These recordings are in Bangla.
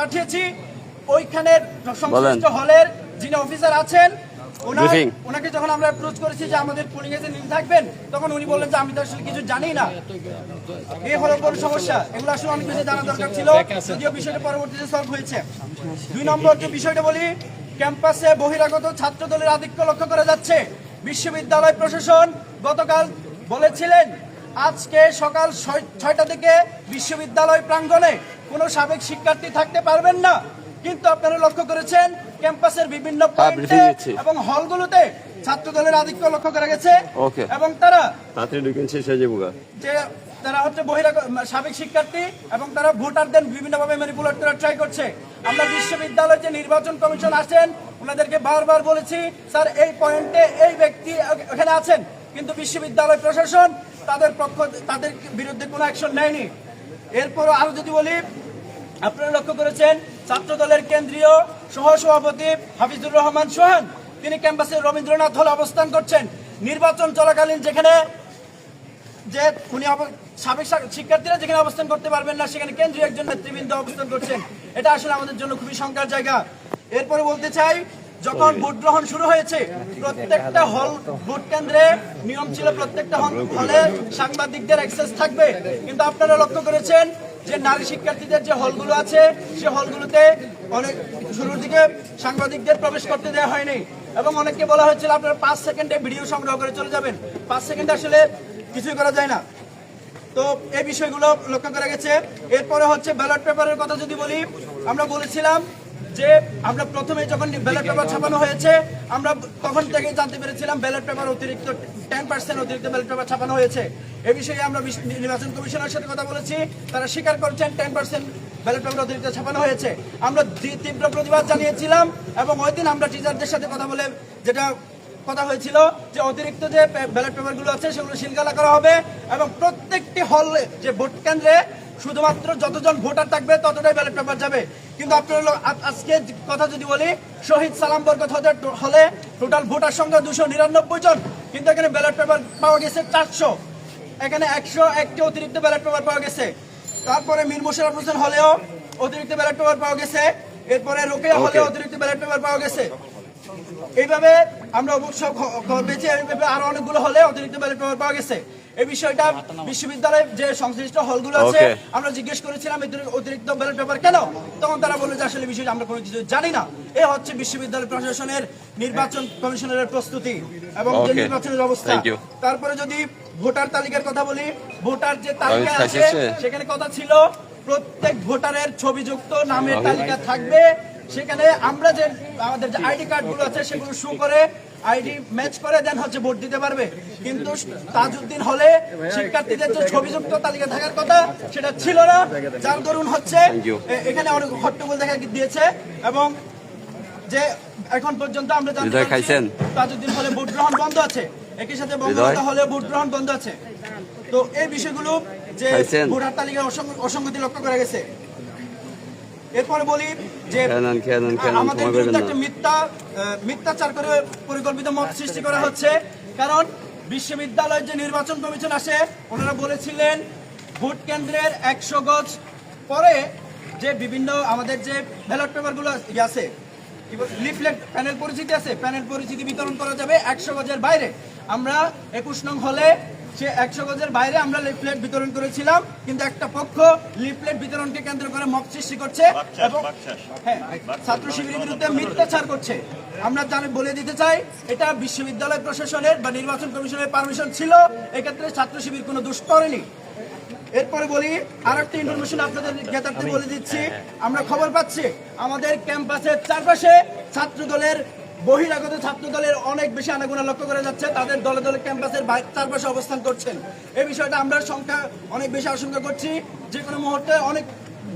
পাঠিয়েছি। ওইখানে সংশ্লিষ্ট হলের যিনি অফিসার আছেন ওনাকে যখন আমরা অ্যাপ্রোচ করেছি যে আমাদের পুলিং এজেন্ট নিয়ে থাকবেন তখন উনি বললেন যে আমি তো আসলে কিছু জানি না। এই হলো বড় সমস্যা। এগুলো আসলে অনেক বেশি জানা দরকার ছিল যদিও বিষয়টা পরবর্তীতে সলভ হয়েছে। দুই নম্বর যে বিষয়টা বলি ক্যাম্পাসে বহিরাগত ছাত্র দলের আধিক্য লক্ষ্য করা যাচ্ছে। বিশ্ববিদ্যালয় প্রশাসন গতকাল বলেছিলেন আজকে সকাল ছয়- ছয়টা থেকে বিশ্ববিদ্যালয় প্রাঙ্গণে কোনো সাবেক শিক্ষার্থী থাকতে পারবেন না। কিন্তু আপনারা লক্ষ্য করেছেন ক্যাম্পাসের বিভিন্ন হ্যাঁ, পয়েন্টে এবং হলগুলোতে ছাত্র দলের আধিক্য লক্ষ্য করা গেছে. এবং তারা তাড়াতাড়ি ঢুকেন শেষ যাব গা। যে তারা হচ্ছে বহিরাগ সাবেক শিক্ষার্থী এবং তারা ভোটারদের বিভিন্নভাবে ম্যানিপুলেট করার ট্রাই করছে। আমরা বিশ্ববিদ্যালয়ের যে নির্বাচন কমিশন আছেন ওনাদেরকে বারবার বলেছি স্যার এই পয়েন্টে এই ব্যক্তি ওখানে আছেন। কিন্তু বিশ্ববিদ্যালয় প্রশাসন তাদের পক্ষ তাদের বিরুদ্ধে কোনো অ্যাকশন নেয়নি। এরপরও আরও যদি বলি আপনারা লক্ষ্য করেছেন ছাত্র দলের কেন্দ্রীয় সহ সভাপতি হাফিজুর রহমান সোহান, তিনি ক্যাম্পাসে রবীন্দ্রনাথ হলে অবস্থান করছেন। নির্বাচন চলাকালীন যেখানে যে উনি সাবেক শিক্ষার্থীরা যেখানে অবস্থান করতে পারবেন না, সেখানে কেন্দ্রীয় একজন নেতৃবৃন্দ অবস্থান করছেন। এটা আসলে আমাদের জন্য খুবই শঙ্কার জায়গা। এরপরে বলতে চাই, যখন ভোট গ্রহণ শুরু হয়েছে, প্রত্যেকটা হল, ভোট কেন্দ্রে নিয়ম ছিল প্রত্যেকটা হলে সাংবাদিকদের অ্যাক্সেস থাকবে। কিন্তু আপনারা লক্ষ্য করেছেন যে নারী শিক্ষার্থীদের যে হলগুলো আছে, সে হলগুলোতে অনেক শুরুর দিকে সাংবাদিকদের প্রবেশ করতে দেওয়া হয়নি। এবং অনেককে বলা হয়েছিল, আপনারা পাঁচ সেকেন্ডে ভিডিও সংগ্রহ করে চলে যাবেন। পাঁচ সেকেন্ডে আসলে কিছুই করা যায় না। তো এই বিষয়গুলো লক্ষ্য করা গেছে। এরপরে হচ্ছে ব্যালট পেপারের কথা যদি বলি, আমরা বলেছিলাম যে আমরা প্রথমে যখন ব্যালট পেপার ছাপানো হয়েছে, আমরা তখন থেকেই জানতে পেরেছিলাম ব্যালট পেপার অতিরিক্ত টেন পার্সেন্ট অতিরিক্ত ব্যালট পেপার ছাপানো হয়েছে। এ বিষয়ে আমরা নির্বাচন কমিশনের সাথে কথা বলেছি। তারা স্বীকার করছেন টেন পার্সেন্ট ব্যালট পেপার অতিরিক্ত ছাপানো হয়েছে। আমরা তীব্র- প্রতিবাদ জানিয়েছিলাম এবং ওই দিন আমরা টিচারদের সাথে কথা বলে যেটা কথা হয়েছিল যে অতিরিক্ত যে ব্যালট পেপারগুলো আছে, সেগুলো সিলগালা করা হবে এবং প্রত্যেকটি হল যে ভোট কেন্দ্রে শুধুমাত্র যতজন ভোটার থাকবে ততটাই ব্যালট পেপার যাবে। কিন্তু আপনার আজকে কথা যদি বলি শহীদ সালাম বরকত হতে হলে টোটাল ভোটার সংখ্যা দুশো নিরানব্বই জন কিন্তু এখানে ব্যালট পেপার পাওয়া গেছে চারশো। এখানে একশো একটি অতিরিক্ত ব্যালট পেপার পাওয়া গেছে। তারপরে মীর মোশারফ হোসেন হলেও অতিরিক্ত ব্যালট পেপার পাওয়া গেছে। এরপরে রোকেয়া হলেও অতিরিক্ত ব্যালট পেপার পাওয়া গেছে। এইভাবে আমরা খ- খবর পেয়েছি এইভাবে আরও অনেকগুলো হলে অতিরিক্ত ব্যালট পেপার পাওয়া গেছে। এই বিষয়টা বিশ্ববিদ্যালয়ের যে সংশ্লিষ্ট হলগুলো আছে আমরা জিজ্ঞেস করেছিলাম অতিরিক্ত ব্যালট পেপার কেন? তখন তারা বলল যে আসলে বিষয়টা আমরা কোনো কিছু জানি না। এ হচ্ছে বিশ্ববিদ্যালয় প্রশাসনের নির্বাচন কমিশনের প্রস্তুতি এবং যে নির্বাচনের অবস্থা তারপরে যদি ভোটার তালিকার কথা বলি ভোটার যে তালিকা আছে সেখানে কথা ছিল প্রত্যেক ভোটারের ছবিযুক্ত নামের তালিকা থাকবে সেখানে আমরা যে আমাদের যে আইডি কার্ডগুলো আছে সেগুলো শো করে আইডি ম্যাচ করে দেন হচ্ছে ভোট দিতে পারবে। কিন্তু তাজউদ্দিন হলে শিক্ষার্থীদের যে ছবিযুক্ত তালিকা থাকার কথা সেটা ছিল না। যার দরুন হচ্ছে এখানে অনেক হট্টগোল দেখা দিয়েছে এবং যে এখন পর্যন্ত আমরা জানতে খাইছেন? তাজউদ্দিন হলে ভোট গ্রহণ বন্ধ আছে। একই সাথে বঙ্গবন্ধু হলে ভোট গ্রহণ বন্ধ আছে। তো এই বিষয়গুলো যে? ভোটার অসঙ্গ- অসঙ্গতি লক্ষ্য করা গেছে। এরপরে বলি যে আমাদের বিরুদ্ধে একটা মিথ্যা মিথ্যাচার করে পরিকল্পিত মত সৃষ্টি করা হচ্ছে। কারণ বিশ্ববিদ্যালয়ের যে নির্বাচন কমিশন আসে ওনারা বলেছিলেন ভোট কেন্দ্রের একশো গজ পরে যে বিভিন্ন আমাদের যে ব্যালট পেপারগুলো আছে লিফলেট প্যানেল পরিচিতি আছে প্যানেল পরিচিতি বিতরণ করা যাবে একশো গজের বাইরে। আমরা একুশ নং হলে সে একশো গজের বাইরে আমরা লিফলেট বিতরণ করেছিলাম কিন্তু একটা পক্ষ লিফলেট বিতরণকে কেন্দ্র করে মক সৃষ্টি করছে এবং হ্যাঁ ছাত্র শিবিরের বিরুদ্ধে মিথ্যাচার করছে। আমরা জানি বলে দিতে চাই এটা বিশ্ববিদ্যালয় প্রশাসনের বা নির্বাচন কমিশনের পারমিশন ছিল এক্ষেত্রে ছাত্র শিবির কোনো দোষ করেনি। এরপরে বলি আর একটা ইনফরমেশন আপনাদের জ্ঞাতার্থে বলে দিচ্ছি আমরা খবর পাচ্ছি আমাদের ক্যাম্পাসের চারপাশে ছাত্র দলের বহিরাগত ছাত্র দলের অনেক বেশি আনাগোনা লক্ষ্য করা যাচ্ছে। তাদের দলে দলে ক্যাম্পাসের চারপাশে অবস্থান করছেন। এই বিষয়টা আমরা সংখ্যা অনেক বেশি আশঙ্কা করছি। যে কোনো মুহূর্তে অনেক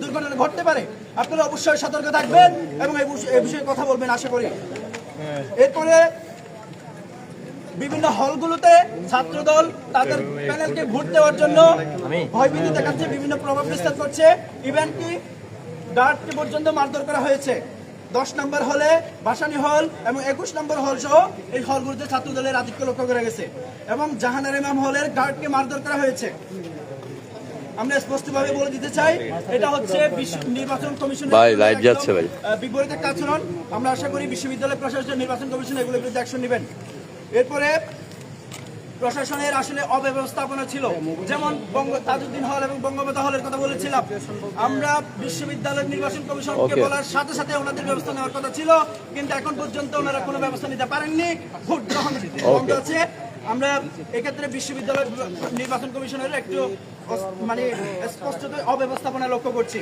দুর্ঘটনা ঘটতে পারে। আপনারা অবশ্যই সতর্ক থাকবেন এবং এই বিষয়ে- কথা বলবেন, আশা করি। এরপরে বিভিন্ন হলগুলোতে ছাত্রদল তাদের প্যানেলকে ভোট দেওয়ার জন্য ভয়ভীতি দেখাচ্ছে, বিভিন্ন প্রভাব বিস্তার করছে। ইভেন কি গার্ডকে পর্যন্ত মারধর করা হয়েছে। দশ নম্বর হলে বাসানি হল এবং একুশ নম্বর হল সহ এই হলগুলোতে ছাত্রদলের আধিক্য লক্ষ্য করা গেছে। এবং জাহানার ইমাম হলের গার্ডকে মারধর করা হয়েছে। আমরা স্পষ্টভাবে বলে দিতে চাই এটা হচ্ছে নির্বাচন কমিশন ভাই, লাইভ যাচ্ছে ভাই। বিপরীত একটা আচরণ। আমরা আশা করি বিশ্ববিদ্যালয় প্রশাসন নির্বাচন কমিশন এগুলোর বিরুদ্ধে অ্যাকশন নেবেন। এরপরে প্রশাসনের আসলে অব্যবস্থাপনা ছিল। যেমন বঙ্গ তাজউদ্দিন হল এবং বঙ্গবন্ধু হলের কথা বলেছিলাম। আমরা বিশ্ববিদ্যালয় নির্বাচন কমিশনকে বলার সাথে সাথে ওনাদের ব্যবস্থা নেওয়ার কথা ছিল কিন্তু এখন পর্যন্ত ওনারা কোনো ব্যবস্থা নিতে পারেননি। ভোট গ্রহণ বন্ধ আছে। আমরা এক্ষেত্রে বিশ্ববিদ্যালয় নির্বাচন কমিশনের একটু মানে স্পষ্ট অব্যবস্থাপনা লক্ষ্য করছি।